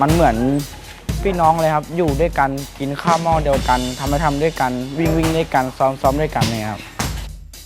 มันเหมือนพี่น้องเลยครับ อยู่ด้วยกัน กินข้าวหม้อเดียวกันทำให้ทำด้วยกัน วิ่งวิ่งด้วยกัน ซ้อมซ้อมด้วยกันเนี่ยครับ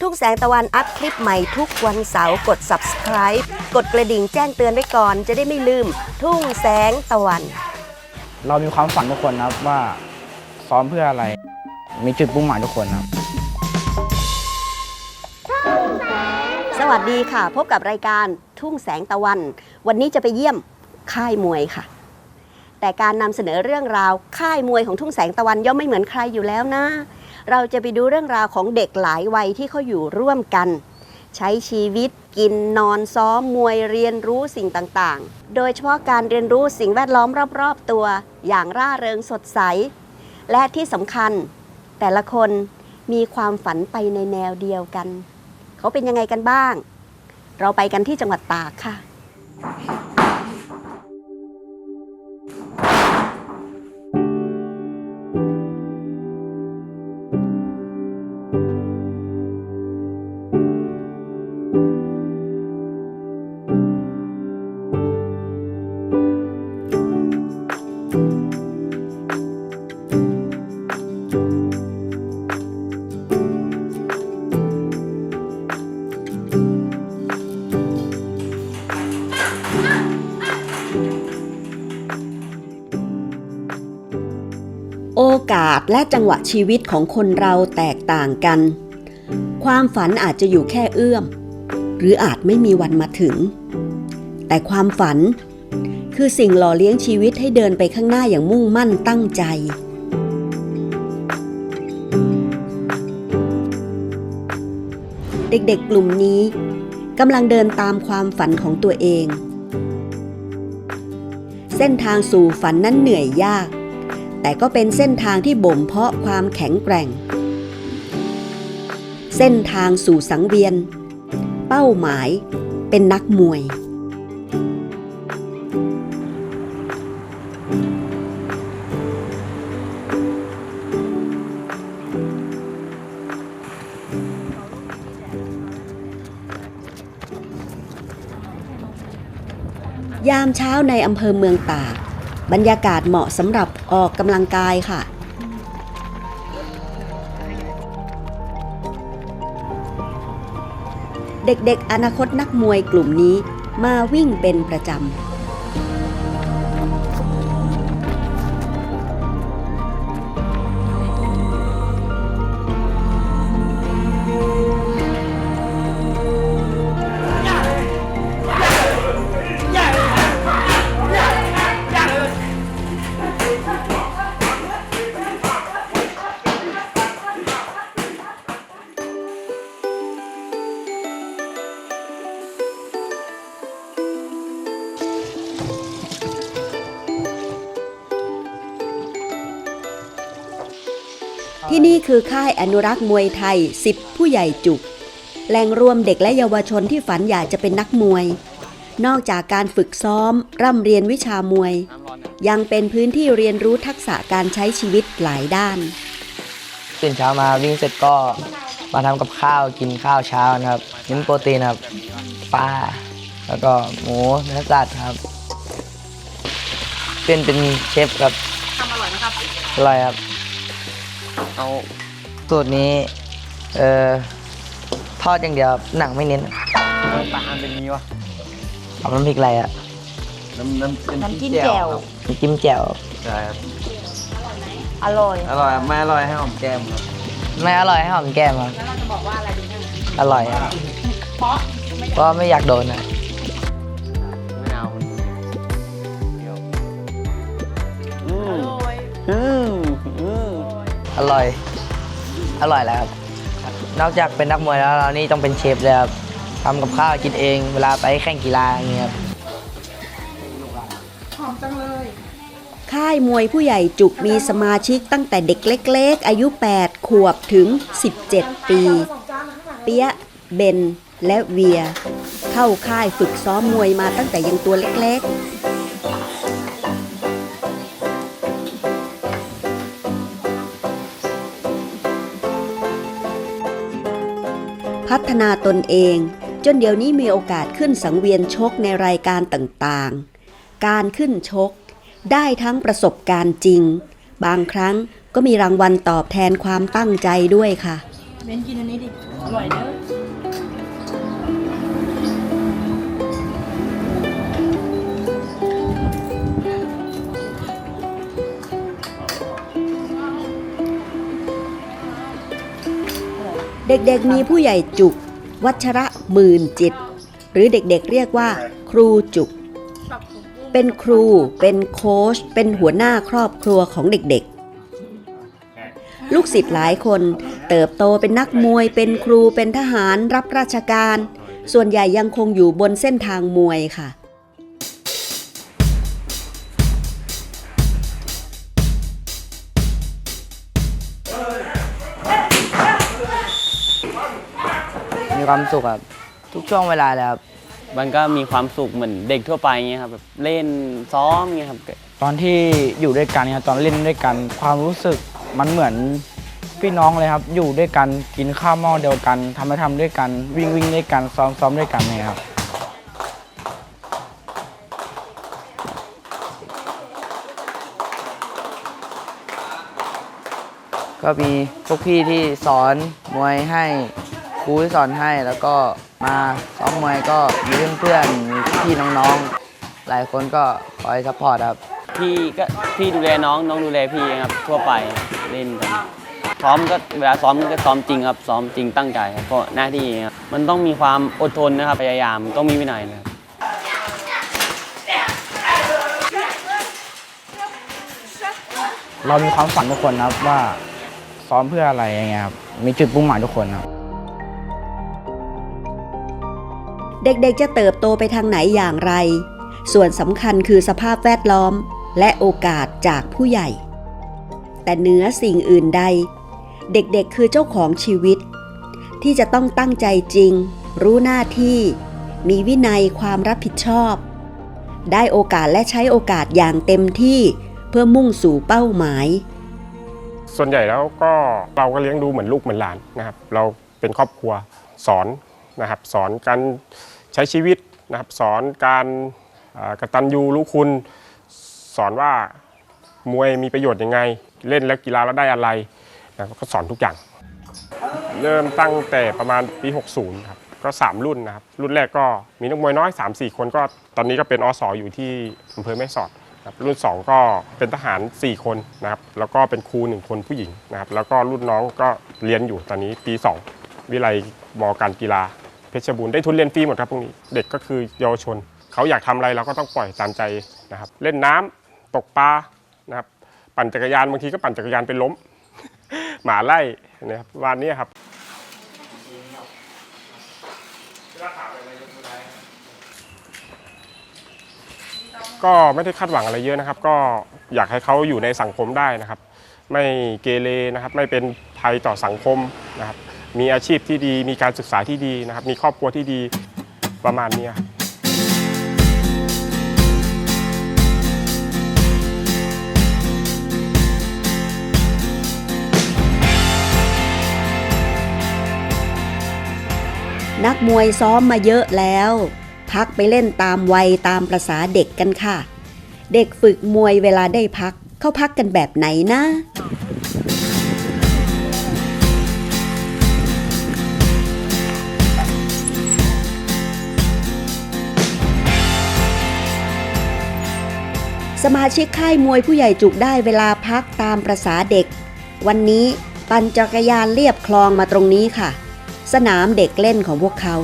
ทุ่งแสงตะวันอัพคลิปใหม่ทุกวันเสาร์กด subscribe กดกระดิ่งแจ้งเตือนไว้ก่อน จะได้ไม่ลืม ทุ่งแสงตะวัน เรามีความฝันทุกคนนะครับว่าซ้อมเพื่ออะไร มีจุดมุ่งหมายทุกคนครับ สวัสดีค่ะ พบกับรายการทุ่งแสงตะวัน วันนี้จะไปเยี่ยมค่ายมวยค่ะ แต่การนำเสนอเรื่องราว ค่ายมวยของทุ่งแสงตะวันย่อมไม่เหมือนใครอยู่แล้วนะ เราจะไปดูเรื่องราวของเด็กหลายวัยที่เขาอยู่ร่วมกัน ใช้ชีวิตกินนอนซ้อมมวยเรียนรู้สิ่งต่างๆ โดยเฉพาะการเรียนรู้สิ่งแวดล้อมรอบๆตัว อย่างร่าเริงสดใส และที่สำคัญ แต่ละคนมีความฝันไปในแนวเดียวกัน เขาเป็นยังไงกันบ้าง เราไปกันที่จังหวัดตากค่ะ อกาสและจังหวะชีวิตของคนเราแตกต่างกัน ความฝันอาจจะอยู่แค่เอื้อม หรืออาจไม่มีวันมาถึง แต่ความฝันคือสิ่งหล่อเลี้ยงชีวิตให้เดินไปข้างหน้าอย่างมุ่งมั่นตั้งใจ เด็กๆกลุ่มนี้กำลังเดินตามความฝันของตัวเอง เส้นทางสู่ฝันนั้นเหนื่อยยาก แต่ก็เป็นเส้นทางที่บ่มเพาะความแข็งแกร่ง เส้นทางสู่สังเวียน เป้าหมายเป็นนักมวยยามเช้าในอำเภอเมืองตาก บรรยากาศเหมาะสำหรับออกกำลังกายค่ะ เด็กๆอนาคตนักมวยกลุ่มนี้มาวิ่งเป็นประจำ ที่นี่คือค่ายอนุรักษ์มวยไทย 10 ผู้ใหญ่จุก แหล่งรวมเด็กและเยาวชนที่ฝันอยากจะเป็นนักมวย นอกจากการฝึกซ้อม ร่ำเรียนวิชามวย ยังเป็นพื้นที่เรียนรู้ทักษะการใช้ชีวิตหลายด้านตื่นเช้ามาวิ่งเสร็จก็มาทำกับข้าวกินข้าวเช้านะครับเน้นโปรตีนครับปลาแล้วก็หมูเนื้อสัตว์ครับ เป็นเป็นเชฟครับทำอร่อยนะครับอร่อยครับ เอาสูตรนี้ เอ่อ ทอดอย่างเดียวครับหนังไม่เน้นปลาอันเป็นนี้วะเอาน้ำพริกอะไรอะน้ำน้ำน้ำจิ้มแจ่วน้ำจิ้มแจ่วใช่ครับอร่อย อร่อยไม่อร่อยให้หอมแก้มครับไม่อร่อยให้หอมแก้มครับแล้วเราจะบอกว่าอะไรดีอร่อยครับเพราะเพราะไม่อยากโดนนะ อร่อย อร่อยแล้วครับ นอกจากเป็นนักมวยแล้วเรานี่ต้องเป็นเชฟเลยครับทำกับข้าวกินเอง เวลาไปแข่งกีฬาอย่างเงี้ยครับค่ายมวยผู้ใหญ่จุกมีสมาชิกตั้งแต่เด็กเล็ก ๆ อายุ 8 ขวบถึง 17 ปี เปียะเบน และเวีย เข้าค่ายฝึกซ้อมมวยมาตั้งแต่ยังตัวเล็กๆ พัฒนาตนเอง จนเดี๋ยวนี้มีโอกาสขึ้นสังเวียนชกในรายการต่างๆ การขึ้นชก ได้ทั้งประสบการณ์จริง บางครั้งก็มีรางวัลตอบแทนความตั้งใจด้วยค่ะเบนกินอันนี้ดิ อร่อยเด้อ เด็กๆมีผู้ใหญ่จุก วัชระหมื่นจิต หรือเด็กๆเรียกว่า ครูจุก เป็นครู เป็นโค้ช เป็นหัวหน้าครอบครัวของเด็กๆ ลูกศิษย์หลายคนเติบโตเป็นนักมวย เป็นครู เป็นทหาร รับราชการ ส่วนใหญ่ยังคงอยู่บนเส้นทางมวยค่ะ ความสุขครับทุกช่วงเวลาเลยครับมันก็มีความสุขเหมือนเด็กทั่วไปเงี้ยครับแบบเล่นซ้อมเงี้ยครับตอนที่อยู่ด้วยกันครับตอนเล่นด้วยกัน ความรู้สึกมันเหมือนพี่น้องเลยครับอยู่ด้วยกันกินข้าวหม้อเดียวกันทำให้ทำด้วยกัน วิ่งวิ่งด้วยกันซ้อมซ้อมด้วยกันเนี่ยครับก็มีพวกพี่ที่สอนมวยให้ ครูที่สอนให้แล้วก็มาซ้อมมวยก็มีเพื่อนๆมีพี่น้องๆ หลายคนก็คอยซัพพอร์ตครับ พี่ก็พี่ดูแลน้องน้องดูแลพี่ครับ ทั่วไปเล่นกันซ้อมก็เวลาซ้อมก็ซ้อมจริงครับซ้อมจริงตั้งใจครับเพราะหน้าที่ครับมันต้องมีความอดทนนะครับพยายามต้องมีวินัยนะครับเรามีความฝันทุกคนนะครับว่าซ้อมเพื่ออะไรอย่างเงี้ยครับมีจุดมุ่งหมายทุกคนครับ เด็กๆจะเติบโตไปทางไหนอย่างไร ส่วนสำคัญคือสภาพแวดล้อมและโอกาสจากผู้ใหญ่ แต่เหนือสิ่งอื่นใด เด็กๆคือเจ้าของชีวิต ที่จะต้องตั้งใจจริง รู้หน้าที่ มีวินัยความรับผิดชอบ ได้โอกาสและใช้โอกาสอย่างเต็มที่เพื่อมุ่งสู่เป้าหมาย ส่วนใหญ่แล้วก็เราก็เลี้ยงดูเหมือนลูกเหมือนหลานนะครับ เราเป็นครอบครัวสอนนะครับ สอนการ ใช้ชีวิตนะครับสอนการอ่ากตัญญูรู้คุณสอนว่ามวยมีประโยชน์ยังไง เล่นแล้วกีฬาแล้วได้อะไรนะครับก็สอนทุกอย่าง เริ่มตั้งแต่ประมาณปี 60 ครับ ก็ 3 รุ่นนะครับ รุ่นแรกก็มีนักมวยน้อย 3-4 คนก็ตอนนี้ก็เป็นอสออยู่ที่อำเภอแม่สอดครับรุ่น 2 ก็เป็นทหาร 4 คนนะครับ แล้วก็เป็นครู 1 คนผู้หญิงนะครับ แล้วก็รุ่นน้องก็เรียนอยู่ตอนนี้ปี 2 วิไลมการกีฬา เพชรบูรณ์ได้ทุนเรียนฟรีหมดครับพวกนี้เด็กก็คือเยาวชน เขาอยากทำอะไรเราก็ต้องปล่อยตามใจนะครับ เล่นน้ำตกปลานะครับ ปั่นจักรยานบางทีก็ปั่นจักรยานเป็นล้ม หมาไล่นะครับวันนี้ครับก็ไม่ได้คาดหวังอะไรเยอะนะครับ ก็อยากให้เขาอยู่ในสังคมได้นะครับ ไม่เกเรนะครับ ไม่เป็นภัยต่อสังคมนะครับ มีอาชีพที่ดี มีการศึกษาที่ดีนะครับ มีครอบครัวที่ดีประมาณนี้ครับนักมวยซ้อมมาเยอะแล้ว พักไปเล่นตามวัยตามประษาเด็กกันค่ะ เด็กฝึกมวยเวลาได้พัก เขาพักกันแบบไหนนะ สมาชิกค่ายมวยผู้ใหญ่จุกได้เวลาพักตามประษาเด็ก วันนี้ปั่นจักรยานเรียบคลองมาตรงนี้ค่ะ สนามเด็กเล่นของพวกเขา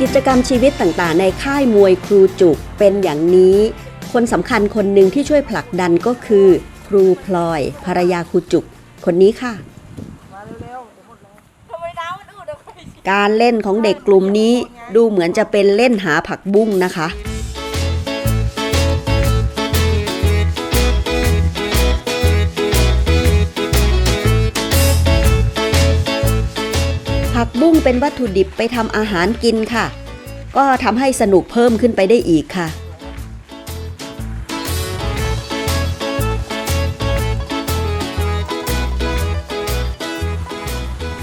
กิจกรรมชีวิตต่างๆ ในค่ายมวยครูจุกเป็นอย่างนี้ คนสำคัญคนหนึ่งที่ช่วยผลักดันก็คือ ครูพลอยภรรยาครูจุก คนนี้ค่ะ การเล่นของเด็กกลุ่มนี้ดูเหมือนจะเป็นเล่นหาผักบุ้งนะคะผักบุ้งเป็นวัตถุดิบไปทำอาหารกินค่ะ ก็ทำให้สนุกเพิ่มขึ้นไปได้อีกค่ะ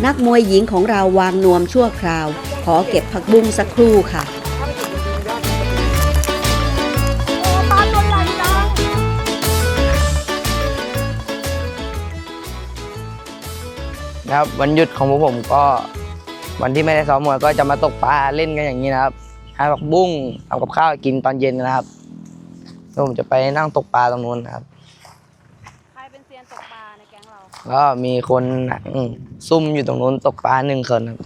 นักมวยหญิงของเราวางนวมชั่วคราว ขอเก็บผักบุ้งสักครู่ค่ะนะครับวันหยุดของพวกผมก็วันที่ไม่ได้ซ้อมมวยก็จะมาตกปลาเล่นกันอย่างนี้นะครับหาผักบุ้งทำกับข้าวกินตอนเย็นนะครับแล้วผมจะไปนั่งตกปลาตรงนู้นนะครับ ใครเป็นเซียนตกปลาในแก๊งเราก็มีคนนั่งซุ่มอยู่ตรงนู้นตกปลาหนึ่งคนครับ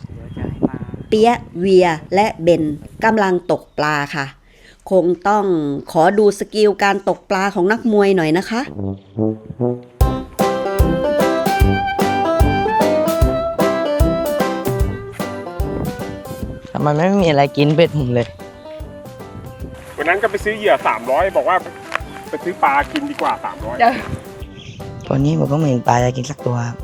เปียะเวียและเบนกำลังตกปลาค่ะ คงต้องขอดูสกิลการตกปลาของนักมวยหน่อยนะคะ ทำไมไม่มีอะไรกินเป็ดผมเลย วันนั้นก็ไปซื้อเหยื่อ 300 บอกว่าไปซื้อปลากินดีกว่า 300 วันนี้ผมก็ไม่เห็นปลาจะกินสักตัวครับ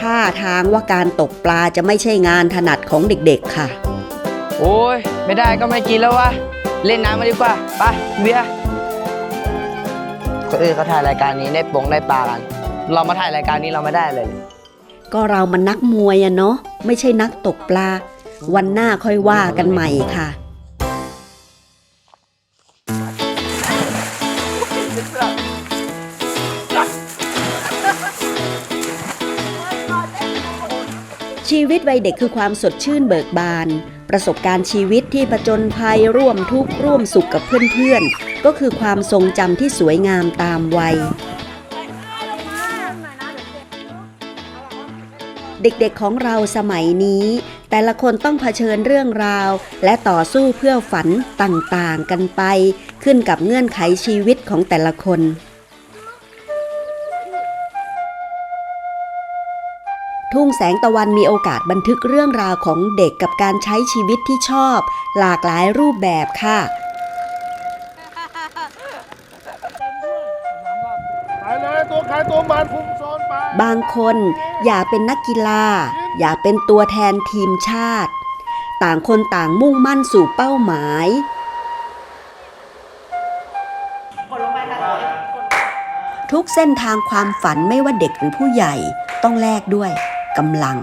ท่าทางว่าการตกปลาจะไม่ใช่งานถนัดของเด็กๆค่ะ โอ้ย ไม่ได้ก็ไม่กินแล้ววะ เล่นน้ำมาดีกว่า ไปเบียร์คนอื่นเขาถ่ายรายการนี้ได้ปงได้ปลากัน เรามาถ่ายรายการนี้เราไม่ได้เลย ก็เรามันนักมวยอะเนาะไม่ใช่นักตกปลา วันหน้าค่อยว่ากันใหม่ค่ะ ชีวิตวัยเด็กคือความสดชื่นเบิกบาน ประสบการณ์ชีวิตที่ผจญภัยร่วมทุกข์ร่วมสุขกับเพื่อนๆ ก็คือความทรงจำที่สวยงามตามวัย เด็กๆของเราสมัยนี้ แต่ละคนต้องเผชิญเรื่องราว และต่อสู้เพื่อฝันต่างๆกันไป ขึ้นกับเงื่อนไขชีวิตของแต่ละคน ทุ่งแสงตะวันมีโอกาสบันทึกเรื่องราวของเด็กกับการใช้ชีวิตที่ชอบ หลากหลายรูปแบบค่ะ บางคนอยากเป็นนักกีฬา อยากเป็นตัวแทนทีมชาติ ต่างคนต่างมุ่งมั่นสู่เป้าหมายทุกเส้นทางความฝันไม่ว่าเด็กหรือผู้ใหญ่ต้องแลกด้วยกำลัง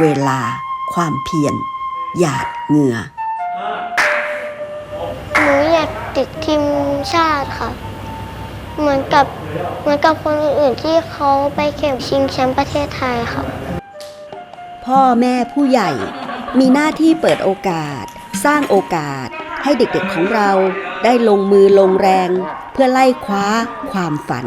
เวลา ความเพียรหยาดเหงื่อหนูอยากติดทีมชาติค่ะ เหมือนกับ เหมือนกับคนอื่นๆที่เขาไปแข่งชิงแชมป์ประเทศไทยค่ะ พ่อแม่ผู้ใหญ่ มีหน้าที่เปิดโอกาส สร้างโอกาส ให้เด็กๆของเราได้ลงมือลงแรง เพื่อไล่คว้าความฝัน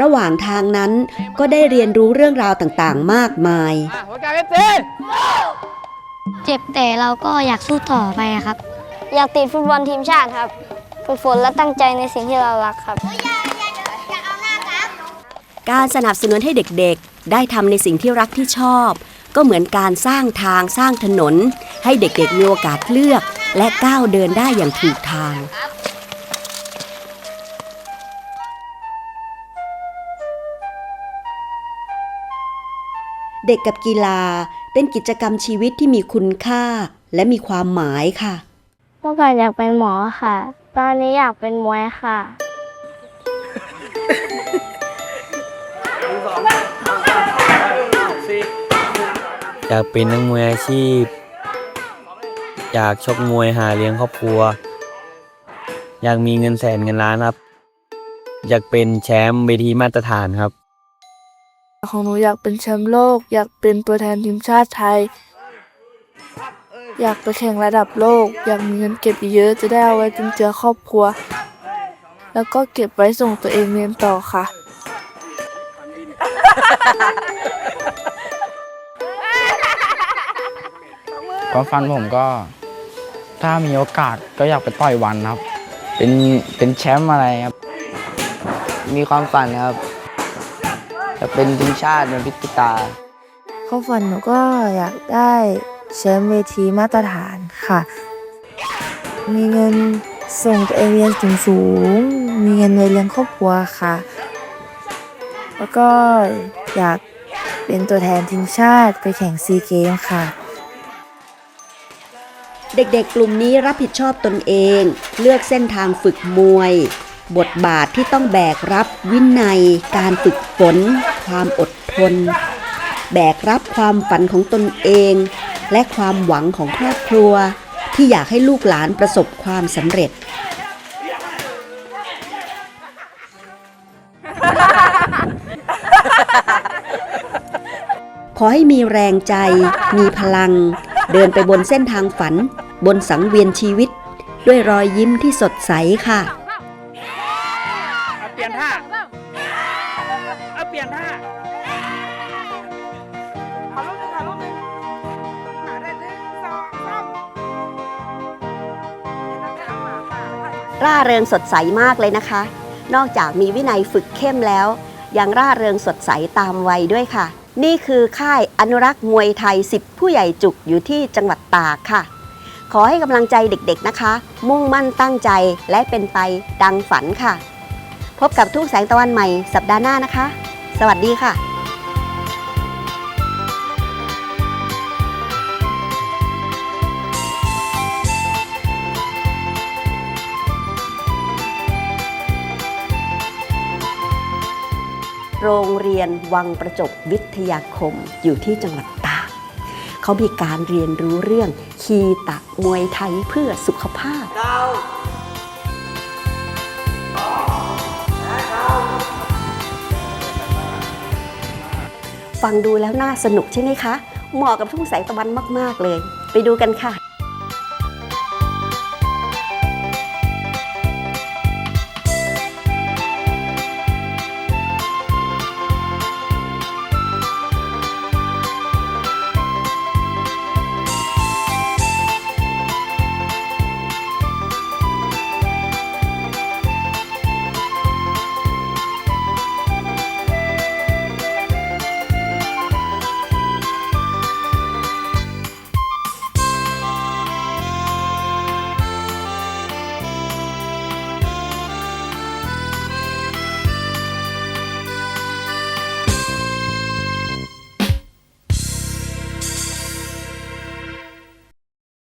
ระหว่างทางนั้นก็ได้เรียนรู้เรื่องราวต่างๆ มากมาย เจ็บแต่เราก็อยากสู้ต่อไปครับ อยากติดฟุตบอลทีมชาติครับ ฝึกฝนและตั้งใจในสิ่งที่เรารักครับ การสนับสนุนให้เด็กๆ ได้ทำในสิ่งที่รักที่ชอบ ก็เหมือนการสร้างทางสร้างถนน ให้เด็กๆมีโอกาสเลือก และก้าวเดินได้อย่างถูกทางเด็กกับกีฬาเป็นกิจกรรมชีวิตที่มีคุณค่าและมีความหมายค่ะ เมื่อก่อนอยากเป็นหมอค่ะ ตอนนี้อยากเป็นมวยค่ะ อยากเป็นนักมวยอาชีพ อยากชกมวยหาเลี้ยงครอบครัว อยากมีเงินแสนเงินล้านครับ อยากเป็นแชมป์เวทีมาตรฐานครับ ของหนูอยากเป็นแชมป์โลก อยากเป็นตัวแทนทีมชาติไทย อยากไปแข่งระดับโลก อยากมีเงินเก็บเยอะๆจะได้เอาไว้จุนเจือครอบครัว แล้วก็เก็บไว้ส่งตัวเองเรียนต่อค่ะ ความฝันผมก็ ถ้ามีโอกาสก็อยากไปต่อยวันครับ เป็นเป็นแชมป์อะไรครับ มีความฝันครับจะเป็นทีมชาติเป็นพิตตา ความฝันหนูก็อยากได้ แชมป์เวทีมาตรฐานค่ะ มีเงินส่งตัวเองเรียนสูงๆมีเงินไว้เลี้ยงครอบครัวค่ะ แล้วก็อยากเป็นตัวแทนทีมชาติไปแข่งซีเกมค่ะ เด็กๆ กลุ่มนี้รับผิดชอบตนเอง เลือกเส้นทางฝึกมวย บทบาทที่ต้องแบกรับวินัย การฝึกฝน ความอดทน แบกรับความฝันของตนเอง และความหวังของครอบครัว ที่อยากให้ลูกหลานประสบความสำเร็จ ขอให้มีแรงใจ มีพลัง เดินไปบนเส้นทางฝัน บนสังเวียนชีวิต ด้วยรอยยิ้มที่สดใสค่ะ ร่าเริงสดใสมากเลยนะคะ นอกจากมีวินัยฝึกเข้มแล้ว ยังร่าเริงสดใสตามวัยด้วยค่ะ นี่คือค่ายอนุรักษ์มวยไทย 10 ผู้ใหญ่จุกอยู่ที่จังหวัดตากค่ะ ขอให้กำลังใจเด็กๆนะคะ มุ่งมั่นตั้งใจและเป็นไปดังฝันค่ะ พบกับทุ่งแสงตะวันใหม่สัปดาห์หน้านะคะ สวัสดีค่ะ โรงเรียนวังประจบวิทยาคมอยู่ที่จังหวัดตากเขามีการเรียนรู้เรื่องคีตะมวยไทยเพื่อสุขภาพฟังดูแล้วน่าสนุกใช่ไหมคะ เหมาะกับทุ่งแสงตะวันมาก ๆ เลย ไปดูกันค่ะ